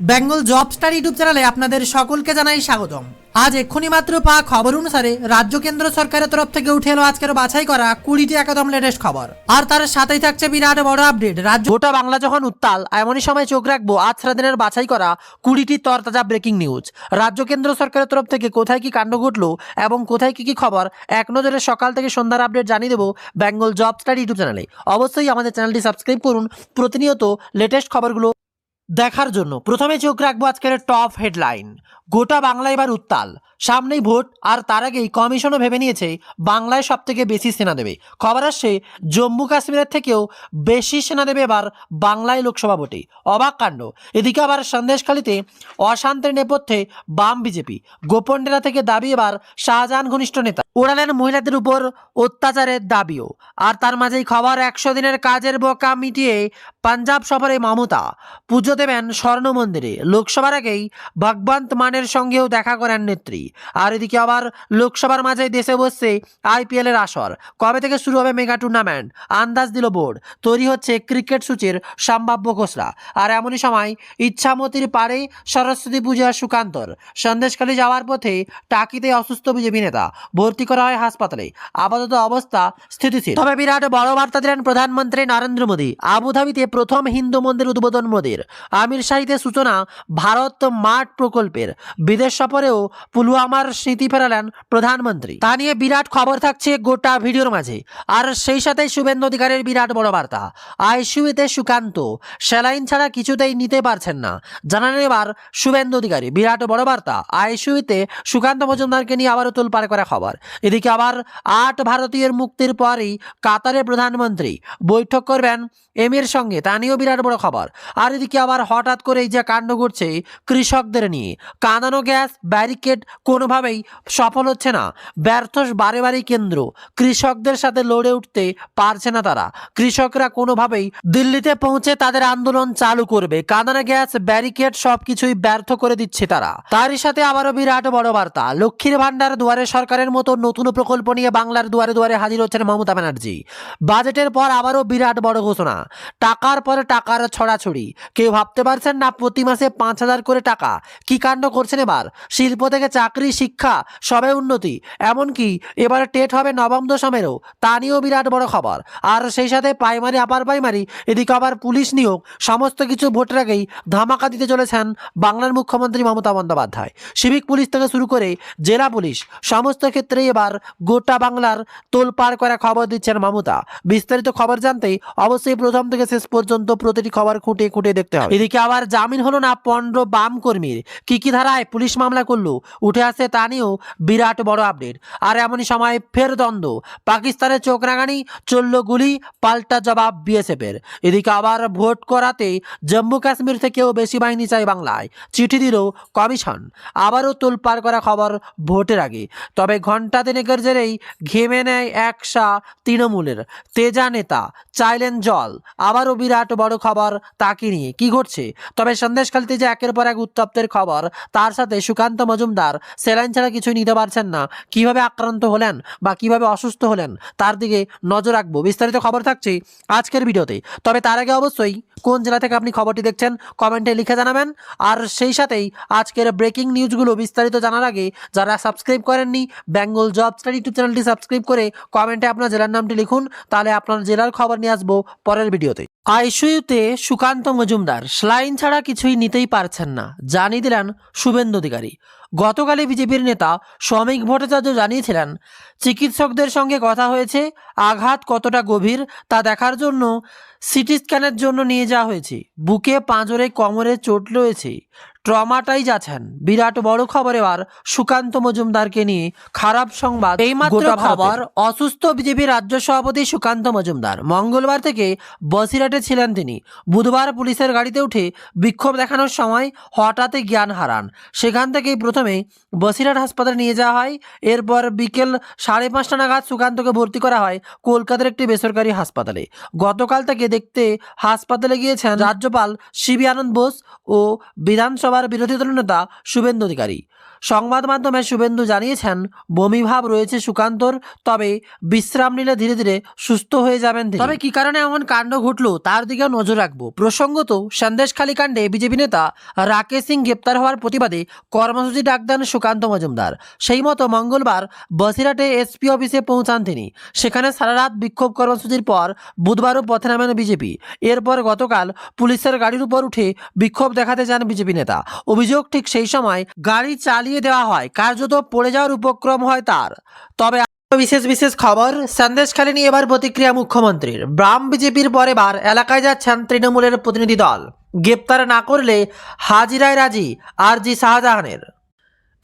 Bengal job star YouTube চ্যানেলে আপনাদের সকলকে জানাই স্বাগতম। আজ এক্ষুনি মাত্র পাওয়া খবর অনুসারে রাজ্য কেন্দ্র সরকারের তরফ থেকে উঠে এলো আজকের বাছাই করা কুড়িটি একদম লেটেস্ট খবর। আর তার সাথেই থাকছে বিরাট বড় আপডেট রাজ্য গোটা বাংলা যখন উত্তাল এমনই সময় চোখ রাখব, আজ সারাদিনের বাছাই করা কুড়িটি তরতাজা ব্রেকিং নিউজ রাজ্য কেন্দ্র সরকারের তরফ থেকে কোথায় কি কাণ্ড ঘটলো এবং কোথায় কি কি খবর, এক নজরে সকাল থেকে সন্ধ্যার আপডেট জানিয়ে দেবো বেঙ্গল জব স্টার ইউটিউব চ্যানেলে। অবশ্যই আমাদের চ্যানেলটি সাবস্ক্রাইব করুন। প্রতিনিয়ত লেটেস্ট খবরগুলো দেখার জন্য। প্রথমে চোখ রাখব আজকের টপ হেডলাইন গোটা বাংলা এবার উত্তাল। সামনেই ভোট, আর তার আগেই কমিশনও ভেবে নিয়েছে বাংলায় সব থেকে বেশি সেনা দেবে। খবর আসছে, জম্মু কাশ্মীরের থেকেও বেশি সেনা দেবে এবার বাংলায় লোকসভা ভোটে। অবাক কাণ্ড। এদিকে আবার সন্দেশখালিতে অশান্তির নেপথ্যে বাম বিজেপি। গোপন ডেরা থেকে দাবি এবার শাহজাহান ঘনিষ্ঠ নেতা। ওড়ালেন মহিলাদের উপর অত্যাচারের দাবিও। আর তার মাঝেই খবর, একশো দিনের কাজের বোকা মিটিয়ে পাঞ্জাব সফরে মমতা। পুজো দেবেন স্বর্ণ মন্দিরে। লোকসভার আগেই ভগবন্ত মানের সঙ্গেও দেখা করেন নেত্রী। আর এদিকে আবার লোকসভার মাঝে দেশে বসছে আইপিএল এর আসর। কবে থেকে শুরু হবে মেগা টুর্নামেন্ট? আন্দাজ দিল বোর্ড। তৈরি হচ্ছে ক্রিকেট সূচির সম্ভাব্য খসড়া। আর এমনই সময় ইচ্ছামতির পারে সরস্বতী পূজা সুকান্তর। সন্দেশখালী যাওয়ার পথে টাকিতে অসুস্থ বিজেপি নেতা। ভর্তি করা হয় হাসপাতালে। আপাতত অবস্থা স্থিতিশীল। তবে বিরাট বড় বার্তা দিলেন প্রধানমন্ত্রী নরেন্দ্র মোদী। আবুধাবিতে প্রথম হিন্দু মন্দির উদ্বোধন মোদীর। আমির শাহিতে সূচনা ভারত মাঠ প্রকল্পের। বিদেশ সফরেও পুলওয়ামার স্মৃতি ফেরালেন প্রধানমন্ত্রী। তা নিয়ে বিরাট খবর থাকছে গোটা ভিডিওর মাঝে। আর সেই সাথে শুভেন্দু অধিকারের বিরাট বড় বার্তা। আইসিউতে সুকান্ত, স্যালাইন ছাড়া কিছুতেই নিতে পারছেন না। জানালেন এবার শুভেন্দু অধিকারী, বিরাট বড় বার্তা। আইসিউতে সুকান্ত মজুমদারকে নিয়ে আবারও তোলপাড় করা খবর। এদিকে আবার আট ভারতীয়ের মুক্তির পরই কাতারের প্রধানমন্ত্রী বৈঠক করবেন এমের সঙ্গে, তা নিয়েও বিরাট বড় খবর। আর এদিকে আবার হঠাৎ করে এই যে কাণ্ড ঘটছে কৃষকদের নিয়ে। কাঁদানো গ্যাস, ব্যারিকেড কোনোভাবেই সফল হচ্ছে না। ব্যর্থ বারে বারেই কেন্দ্র। কৃষকদের সাথে লড়ে উঠতে পারছে না তারা। কৃষকরা কোনোভাবেই দিল্লিতে পৌঁছে তাদের আন্দোলন চালু করবে। কাঁদানো গ্যাস ব্যারিকেড সবকিছুই ব্যর্থ করে দিচ্ছে তারা। তারই সাথে আবারও বিরাট বড় বার্তা। লক্ষ্মীর ভান্ডার দুয়ারে সরকারের মতো নতুন প্রকল্প নিয়ে বাংলার দুয়ারে দুয়ারে হাজির হচ্ছেন মমতা ব্যানার্জি। বাজেটের পর আবারও বিরাট বড় ঘোষণা। টাকার পরে টাকার ছড়াছড়ি। কেউ ভাবতে পারছেন না প্রতি মাসে পাঁচ হাজার করে টাকা। কি কাণ্ড করছেন এবার? শিল্প থেকে চাকরি শিক্ষা, সবে উন্নতি। এমনকি এবার টেট হবে নবম দশমেরও। তা নিয়েও বিরাট বড় খবর। আর সেই সাথে প্রাইমারি, আপার প্রাইমারি, এদিকে আবার পুলিশ নিয়োগ, সমস্ত কিছু ভোটের আগেই ধামাকা দিতে চলেছেন বাংলার মুখ্যমন্ত্রী মমতা বন্দ্যোপাধ্যায়। সিভিক পুলিশ থেকে শুরু করে জেলা পুলিশ, সমস্ত ক্ষেত্রেই এবার গোটা বাংলার তোলপাড় করা খবর দিচ্ছেন মমতা। বিস্তারিত খবর জানতে অবশ্যই প্রথম থেকে শেষ পর্যন্ত প্রতিটি খবর খুঁটে খুঁটে দেখতে হবে। এদিকে আবার জামিন হলো না পনেরো বাম কর্মীর। কি কি ধারায় পুলিশ মামলা করল? উঠে আসে তা নিয়েও বিরাট বড় আপডেট আর এমনই সময় ফের দ্বন্দ্ব। পাকিস্তানের চোখ রাঙানি, চলল গুলি, পাল্টা জবাব বিএসএফ এর এদিকে আবার ভোট করাতে জম্মু কাশ্মীর থেকেও বেশি বাহিনী চাই বাংলায়। চিঠি দিল কমিশন। আবারও তোলপাড় করা খবর ভোটের আগে। তবে ঘণ্টা দিনেকের জেরেই ঘেমে নেয় একসা তৃণমূলের। তেজা নেতা চাইলেন জল। আবারও বিরাট বড় খবর তাকে নিয়ে। কি ঘটছে? তবে সন্দেশখালিতে যে একের পর এক উত্তপ্তের খবর, তার সাথে সুকান্ত মজুমদার সেলাইন ছাড়া কিছুই নিতে পারছেন না। কীভাবে আক্রান্ত হলেন বা কীভাবে অসুস্থ হলেন, তার দিকে নজর রাখব। বিস্তারিত খবর থাকছে আজকের ভিডিওতে। তবে তার আগে অবশ্যই কোন জেলা থেকে আপনি খবরটি দেখছেন, কমেন্টে লিখে জানাবেন। আর সেই সাথেই আজকের ব্রেকিং নিউজগুলো বিস্তারিত জানার আগে যারা সাবস্ক্রাইব করেননি, বেঙ্গল জব স্টাডি ইউটিউব চ্যানেলটি সাবস্ক্রাইব করে কমেন্টে আপনার জেলার নামটি লিখুন, তাহলে আপনার জেলার খবর নিয়ে আসব পরের ভিডিওতে। আইসিইউতে সুকান্ত মজুমদার স্লাইন ছাড়া কিছুই নিতেই পারছেন না, জানিয়ে দিলেন শুভেন্দু অধিকারী। গতকালই বিজেপির নেতা শ্রমিক ভট্টাচার্য জানিয়েছিলেন, চিকিৎসকদের সঙ্গে কথা হয়েছে, আঘাত কতটা গভীর তা দেখার জন্য সিটি স্ক্যানের জন্য নিয়ে যাওয়া হয়েছে। বুকে পাঁজরে কোমরে চোট রয়েছে। ট্রমাটাই যাচ্ছেন। বিরাট বড় খবর এবার সুকান্ত মজুমদারকে নিয়ে। খারাপ সংবাদ। এইমাত্র খবর অসুস্থ বিজেপি রাজ্য সভাপতি সুকান্ত মজুমদার। মঙ্গলবার থেকে বসিরহাটে ছিলেন তিনি। বুধবার পুলিশের গাড়িতে উঠে বিক্ষোভ দেখানোর সময় হঠাৎই জ্ঞান হারান। সেখান থেকেই প্রথমে বসিরহাট হাসপাতালে নিয়ে যাওয়া হয়। এরপর বিকেল সাড়ে পাঁচটা নাগাদ সুকান্তকে ভর্তি করা হয় কলকাতার একটি বেসরকারি হাসপাতালে। গতকাল থেকে দেখতে হাসপাতালে গিয়েছেন রাজ্যপাল শিবি আনন্দ বোস ও বিধানসভার বিরোধী দল নেতা শুভেন্দু অধিকারী। সংবাদ মাধ্যমে শুভেন্দু জানিয়েছেন, বমিভাব রয়েছে সুকান্তর, তবে বিশ্রাম নিলে ধীরে ধীরে সুস্থ হয়ে যাবেন তবে কি কারণে এমন কাণ্ড ঘটলো তার দিকে নজর রাখব। প্রসঙ্গত, সন্দেশখালী কাণ্ডে বিজেপি নেতা রাকেশ সিং গ্রেপ্তার হওয়ার প্রতিবাদে কর্মসূচি ডাক দেন সুকান্ত মজুমদার। সেই মতো মঙ্গলবার বসিরহাটে এসপি অফিসে পৌঁছান তিনি। সেখানে সারা রাত বিক্ষোভ কর্মসূচির পর বুধবারও পথে নামেন বিজেপি। এরপর গতকাল পুলিশের গাড়ির উপর উঠে বিক্ষোভ দেখাতে যান বিজেপি নেতা। অভিযোগ ঠিক সেই সময় গাড়ি চালিয়ে দেওয়া হয়। কার্যত পড়ে যাওয়ার উপক্রম হয় তার। তবে বিশেষ বিশেষ খবর সন্দেশখালী নিয়ে এবার প্রতিক্রিয়া মুখ্যমন্ত্রীর। বাম বিজেপির পরে বার এলাকায় যাচ্ছেন তৃণমূলের প্রতিনিধি দল। গ্রেপ্তার না করলে হাজিরায় রাজি আর জি শাহজাহানের।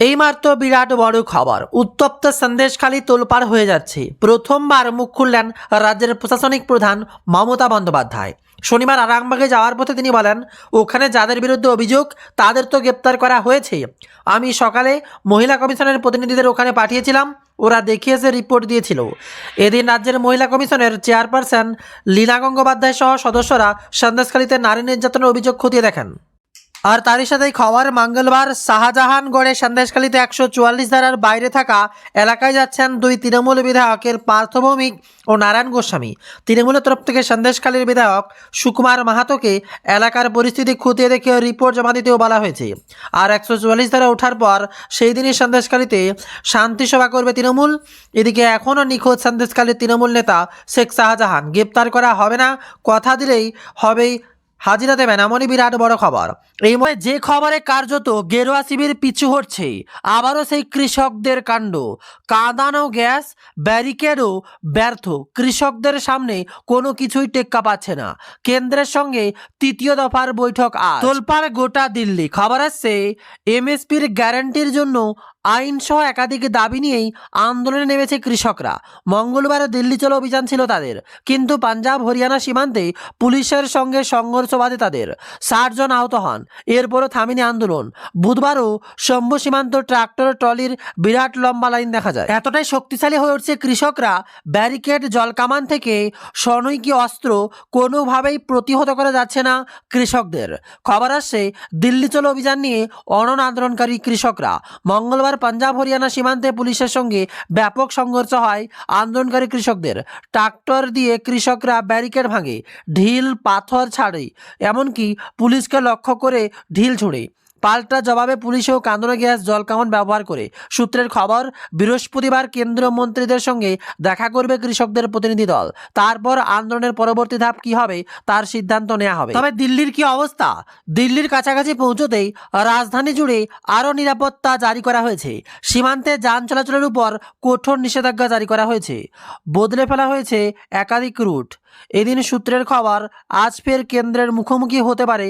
এইমাত্র বিরাট বড় খবর। উত্তপ্ত সন্দেশখালী তোলপাড় হয়ে যাচ্ছে। প্রথমবার মুখ খুললেন রাজ্যের প্রশাসনিক প্রধান মমতা বন্দ্যোপাধ্যায়। শনিবার আরামবাগে যাওয়ার পথে তিনি বলেন, ওখানে যাদের বিরুদ্ধে অভিযোগ, তাদের তো গ্রেপ্তার করা হয়েছে। আমি সকালে মহিলা কমিশনের প্রতিনিধিদের ওখানে পাঠিয়েছিলাম। ওরা দেখিয়েছে, রিপোর্ট দিয়েছিল। এদিন রাজ্যের মহিলা কমিশনের চেয়ারপারসন লীনা গঙ্গোপাধ্যায় সহ সদস্যরা সন্দেশখালীতে নারী নির্যাতনের অভিযোগ খতিয়ে দেখেন। আর তারই সাথে খবর, মঙ্গলবার শাহজাহানগড়ে সন্দেশখালীতে একশো চুয়াল্লিশ ধারার বাইরে থাকা এলাকায় যাচ্ছেন দুই তৃণমূল বিধায়কের পার্থভৌমিক ও নারায়ণ গোস্বামী। তৃণমূলের তরফ থেকে সন্দেশখালীর বিধায়ক সুকুমার মাহাতোকে এলাকার পরিস্থিতি খতিয়ে দেখে রিপোর্ট জমা দিতেও বলা হয়েছে। আর একশো চুয়াল্লিশ ধারা ওঠার পর সেই দিনই সন্দেশখালীতে শান্তি সভা করবে তৃণমূল। এদিকে এখনও নিখোঁজ সন্দেশখালীর তৃণমূল নেতা শেখ শাহজাহান। গ্রেপ্তার করা হবে না, কথা দিলেই হবেই হাজিরা দেবেন, এমনই বিরাট বড় খবর। এই মধ্যে যে খবরে কার্যত গেরুয়া শিবির পিছু হচ্ছে আবারও সেই কৃষকদের কাণ্ড। কাঁদানো গ্যাস, ব্যারিকেডও ব্যর্থ। কৃষকদের সামনে কোনো কিছুই টেক্কা পাচ্ছে না। কেন্দ্রের সঙ্গে তৃতীয় দফার বৈঠক আজ। তোলপাড় গোটা দিল্লি। খবর আসছে, এমএসপির গ্যারান্টির জন্য আইনসহ একাধিক দাবি নিয়েই আন্দোলনে নেমেছে কৃষকরা। মঙ্গলবার দিল্লি চলো অভিযান ছিল তাদের। কিন্তু পাঞ্জাব, হরিয়ানা সীমান্তে পুলিশের সঙ্গে সংঘর্ষ বাধে তাদের। ষাট জন আহত হন। এরপরও থামিনি আন্দোলন। বুধবারও শম্ভু সীমান্ত ট্রাক্টর ট্রলির বিরাট লম্বা লাইন দেখা যায়। এতটাই শক্তিশালী হয়ে উঠছে কৃষকরা ব্যারিকেড, জলকামান থেকে স্বনৈকি অস্ত্র কোনোভাবেই প্রতিহত করা যাচ্ছে না কৃষকদের। খবর আসছে, দিল্লি চলো অভিযান নিয়ে অনন আন্দোলনকারী কৃষকরা। মঙ্গলবার পাঞ্জাব, হরিয়ানা সীমান্তে পুলিশের সঙ্গে ব্যাপক সংঘর্ষ হয় আন্দোলনকারী কৃষকদের। ট্রাক্টর দিয়ে কৃষকরা ব্যারিকেড ভাঙে, ঢিল, পাথর ছাড়ে, এমনকি পুলিশকে লক্ষ্য করে ঢিল ছুঁড়ে। পাল্টা জবাবে পুলিশেও কান্দনা গ্যাস জলকামান ব্যবহার করে। সূত্রের খবর, বৃহস্পতিবার কেন্দ্রীয় মন্ত্রীদের সঙ্গে দেখা করবে কৃষকদের প্রতিনিধি দল। তারপর আন্দোলনের পরবর্তী ধাপ কি হবে, তার সিদ্ধান্ত নেওয়া হবে। তবে দিল্লির কি অবস্থা? দিল্লির কাছাকাছি পৌঁছতেই রাজধানী জুড়ে আরও নিরাপত্তা জারি করা হয়েছে। সীমান্তে যান চলাচলের উপর কঠোর নিষেধাজ্ঞা জারি করা হয়েছে। বদলে ফেলা হয়েছে একাধিক রুট। এদিন সূত্রের খবর, আজ ফের কেন্দ্রের মুখোমুখি হতে পারে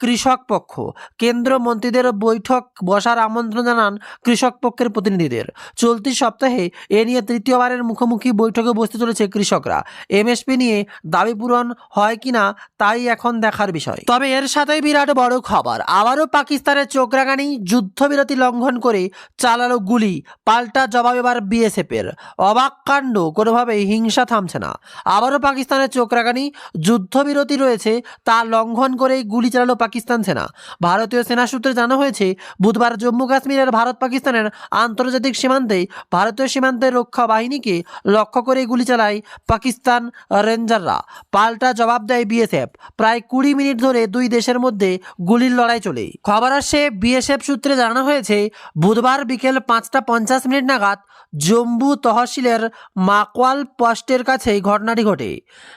কৃষক পক্ষ। কেন্দ্র মন্ত্রীদের বৈঠক বসার আমন্ত্রণ জানান কৃষক পক্ষের প্রতিনিধিদের। চলতি সপ্তাহে এ নিয়ে তৃতীয়বারের মুখোমুখি বৈঠকে বসতে চলেছে কৃষকরা। এমএসপি নিয়ে দাবি পূরণ হয় কিনা তাই এখন দেখার বিষয়। তবে এর সাথেই বিরাট বড় খবর। আবারও পাকিস্তানের চোখ রাঙানি যুদ্ধবিরতি লঙ্ঘন করে চালালো গুলি, পাল্টা জবাব এবার বিএসএফের। অবাক কাণ্ড, কোনোভাবেই হিংসা থামছে না। আবারও পাকিস্তানের চোখ রাঙানি যুদ্ধবিরতি রয়েছে তা লঙ্ঘন করেই গুলি চালালো পাকিস্তান সেনা। ভারতীয় সেনা সূত্রে জানা হয়েছে, বুধবার জম্মু কাশ্মীরের ভারত পাকিস্তানের আন্তর্জাতিক সীমান্তে ভারতীয় সীমান্তের রক্ষা বাহিনীকে লক্ষ্য করে গুলি চালায় পাকিস্তান রেঞ্জাররা। পাল্টা জবাব দেয় বিএসএফ। প্রায় কুড়ি মিনিট ধরে দুই দেশের মধ্যে গুলির লড়াই চলে। খবর আসে বিএসএফ সূত্রে জানানো হয়েছে, বুধবার বিকেল পাঁচটা পঞ্চাশ মিনিট নাগাদ জম্মু তহসিলের মাকওয়াল পোস্টের কাছেই ঘটনাটি ঘটে।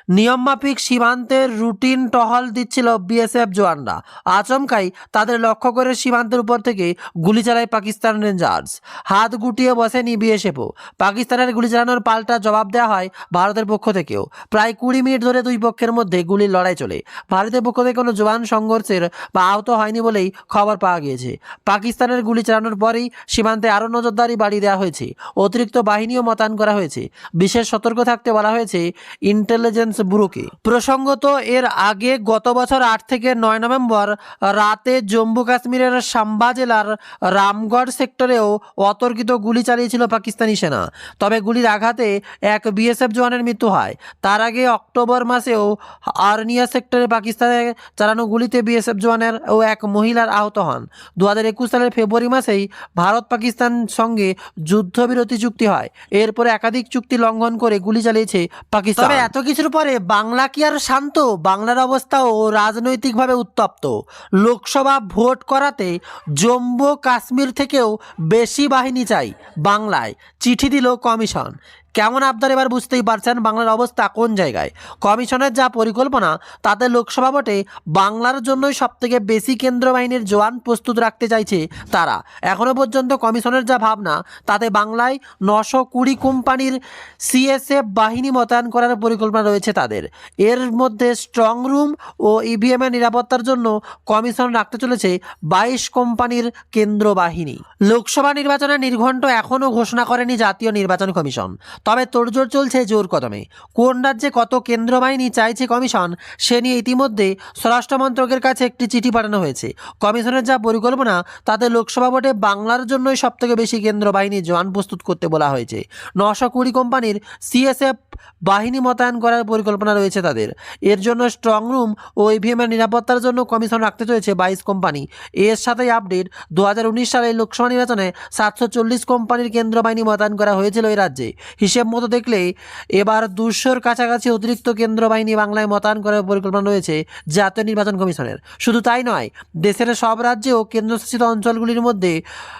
নিয়মমাফিক সীমান্তের রুটিন টহল দিচ্ছিল বিএসএফ জওয়ানরা। আচমকাই তাদের লক্ষ্য করে সীমান্তের উপর থেকে গুলি চালায় পাকিস্তান রেঞ্জার্স হাত গুটিয়ে বসেনি বিএসএফও পাকিস্তানের গুলি চালানোর পাল্টা জবাব দেওয়া হয় ভারতের পক্ষ থেকেও। প্রায় কুড়ি মিনিট ধরে দুই পক্ষের মধ্যে গুলির লড়াই চলে। ভারতের পক্ষ থেকে কোনো জওয়ান সংঘর্ষের বা আহত হয়নি বলেই খবর পাওয়া গিয়েছে। পাকিস্তানের গুলি চালানোর পরেই সীমান্তে আরও নজরদারি বাড়িয়ে দেওয়া হয়েছে। অতিরিক্ত বাহিনীও মোতায়েন করা হয়েছে। বিশেষ সতর্ক থাকতে বলা হয়েছে ইন্টেলিজেন্স ব্যুরোকে প্রসঙ্গত, এর আগে গত বছর আট থেকে নয় নভেম্বর রাতে জম্মু কাশ্মীরের সাম্বা জেলার রামগড় সেক্টরেও অতর্কিত গুলি চালিয়েছিল পাকিস্তানি সেনা। তবে গুলির আঘাতে এক বিএসএফ জওয়ানের মৃত্যু হয়। তার আগে অক্টোবর মাসেও আর্নিয়া সেক্টরে পাকিস্তানে চালানো গুলিতে বিএসএফ জওয়ানের ও এক মহিলার আহত হন। দু হাজার একুশ সালের ফেব্রুয়ারি মাসেই ভারত পাকিস্তান সঙ্গে যুদ্ধবিরতি চুক্তি হয়। এরপরে একাধিক চুক্তি লঙ্ঘন করে গুলি চালিয়েছে পাকিস্তান। এত কিছুর পরে বাংলা কি আর শান্ত? বাংলার অবস্থাও রাজনৈতিকভাবে উত্তপ্ত। লোকসভা ভোট করাতে জম্মু কাশ্মীর থেকেও বেশি বাহিনী চাই বাংলায়। চিঠি দিল কমিশন। কেমন আপনার এবার বুঝতেই পারছেন বাংলার অবস্থা কোন জায়গায়? কমিশনের যা পরিকল্পনা, তাতে লোকসভা ভোটে বাংলার জন্যই সবথেকে বেশি কেন্দ্র বাহিনীর জোয়ান প্রস্তুত রাখতে চাইছে তারা। এখনও পর্যন্ত কমিশনের যা ভাবনা, তাতে বাংলায় নশো কুড়ি কোম্পানির সিএসএফ বাহিনী মোতায়েন করার পরিকল্পনা রয়েছে তাদের। এর মধ্যে স্ট্রং রুম ও ইভিএমের নিরাপত্তার জন্য কমিশন রাখতে চলেছে বাইশ কোম্পানির কেন্দ্র বাহিনী লোকসভা নির্বাচনের নির্ঘণ্ট এখনও ঘোষণা করেনি জাতীয় নির্বাচন কমিশন। তবে তোড়জোড় চলছে জোর কদমে। কোন রাজ্যে কত কেন্দ্র বাহিনী চাইছে কমিশন, সে নিয়ে ইতিমধ্যে স্বরাষ্ট্র মন্ত্রকের কাছে একটি চিঠি পাঠানো হয়েছে। কমিশনের যা পরিকল্পনা, তাতে লোকসভা ভোটে বাংলার জন্যই সবথেকে বেশি কেন্দ্র বাহিনী জোয়ান প্রস্তুত করতে বলা হয়েছে। নশো কুড়ি কোম্পানির সিএসএফ বাহিনী মোতায়েন করার পরিকল্পনা রয়েছে তাদের। এর জন্য স্ট্রং রুম ও ইভিএমের নিরাপত্তার জন্য কমিশন রাখতে চলেছে বাইশ কোম্পানি। এর সাথেই আপডেট দু হাজার উনিশ সালে লোকসভা নির্বাচনে সাতশো চল্লিশ কোম্পানির কেন্দ্র বাহিনী মোতায়েন করা হয়েছিল এই রাজ্যে। হিসেব মতো দেখলে, এবার দুশোর কাছাকাছি অতিরিক্ত কেন্দ্র বাহিনী বাংলায় মোতায়েন করার পরিকল্পনা রয়েছে জাতীয় নির্বাচন কমিশনের। শুধু তাই নয়, দেশের সব রাজ্যে ও কেন্দ্রশাসিত অঞ্চলগুলির মধ্যে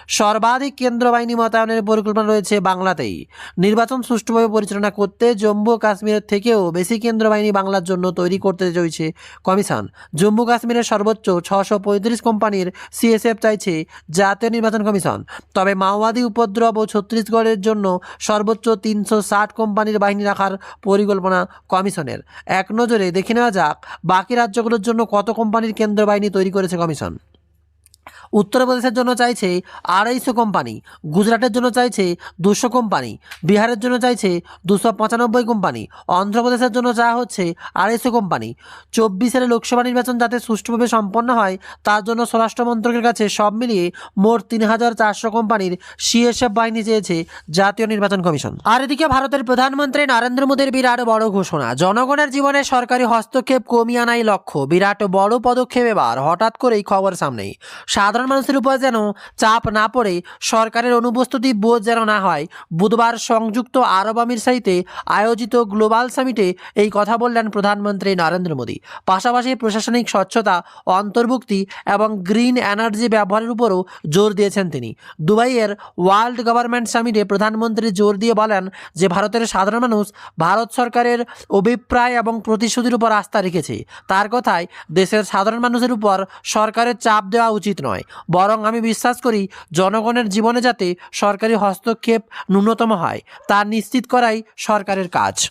সর্বাধিক কেন্দ্র বাহিনী মোতায়েনের পরিকল্পনা রয়েছে বাংলাতেই। নির্বাচন সুষ্ঠুভাবে পরিচালনা করতে জম্মু কাশ্মীরের থেকেও বেশি কেন্দ্র বাহিনী বাংলার জন্য তৈরি করতে চলেছে। কমিশন, জম্মু কাশ্মীরের সর্বোচ্চ ছশো পঁয়ত্রিশ কোম্পানির সিএসএফ চাইছে জাতীয় নির্বাচন কমিশন। তবে মাওবাদী উপদ্রব ও ছত্তিশগড়ের জন্য সর্বোচ্চ তিনশো ষাট কোম্পানির বাহিনী রাখার পরিকল্পনা কমিশনের। এক নজরে দেখে নেওয়া যাক, বাকি রাজ্যগুলোর জন্য কত কোম্পানির কেন্দ্র বাহিনী তৈরি করেছে কমিশন। উত্তরপ্রদেশের জন্য চাইছে আড়াইশো কোম্পানি, গুজরাটের জন্য চাইছে দুশো কোম্পানি, বিহারের জন্য চাইছে দুশো পঁচানব্বই কোম্পানি, অন্ধ্রপ্রদেশের জন্য চাওয়া হচ্ছে আড়াইশো কোম্পানি। চব্বিশের লোকসভা নির্বাচন যাতে সুষ্ঠুভাবে সম্পন্ন হয়, তার জন্য স্বরাষ্ট্র মন্ত্রকের কাছে সব মিলিয়ে মোট তিন হাজার চারশো কোম্পানির সিএসএফ বাহিনী চেয়েছে জাতীয় নির্বাচন কমিশন। আর এদিকে ভারতের প্রধানমন্ত্রী নরেন্দ্র মোদীর বিরাট বড় ঘোষণা, জনগণের জীবনে সরকারি হস্তক্ষেপ কমিয়ে আনাই লক্ষ্য, বিরাট বড় পদক্ষেপ এবার, হঠাৎ করেই খবর সামনেই। সাধারণ মানুষের উপর যেন চাপ না পড়ে, সরকারের অনুপস্থিতি বোধ যেন না হয়। বুধবার সংযুক্ত আরব আমির সাইতে আয়োজিত গ্লোবাল সামিটে এই কথা বললেন প্রধানমন্ত্রী নরেন্দ্র মোদী। পাশাপাশি প্রশাসনিক স্বচ্ছতা, অন্তর্ভুক্তি এবং গ্রিন এনার্জি ব্যবহারের উপরও জোর দিয়েছেন তিনি। দুবাইয়ের ওয়ার্ল্ড গভর্নমেন্ট সামিটে প্রধানমন্ত্রী জোর দিয়ে বলেন যে, ভারতের সাধারণ মানুষ ভারত সরকারের অভিপ্রায় এবং প্রতিশ্রুতির উপর আস্থা রেখেছে। তার কথায় দেশের সাধারণ মানুষের উপর সরকারের চাপ দেওয়া উচিত নয়। বরং আমি বিশ্বাস করি জনগণের জীবনে যাতে সরকারি হস্তক্ষেপ ন্যূনতম হয়, তা নিশ্চিত করাই সরকারের কাজ।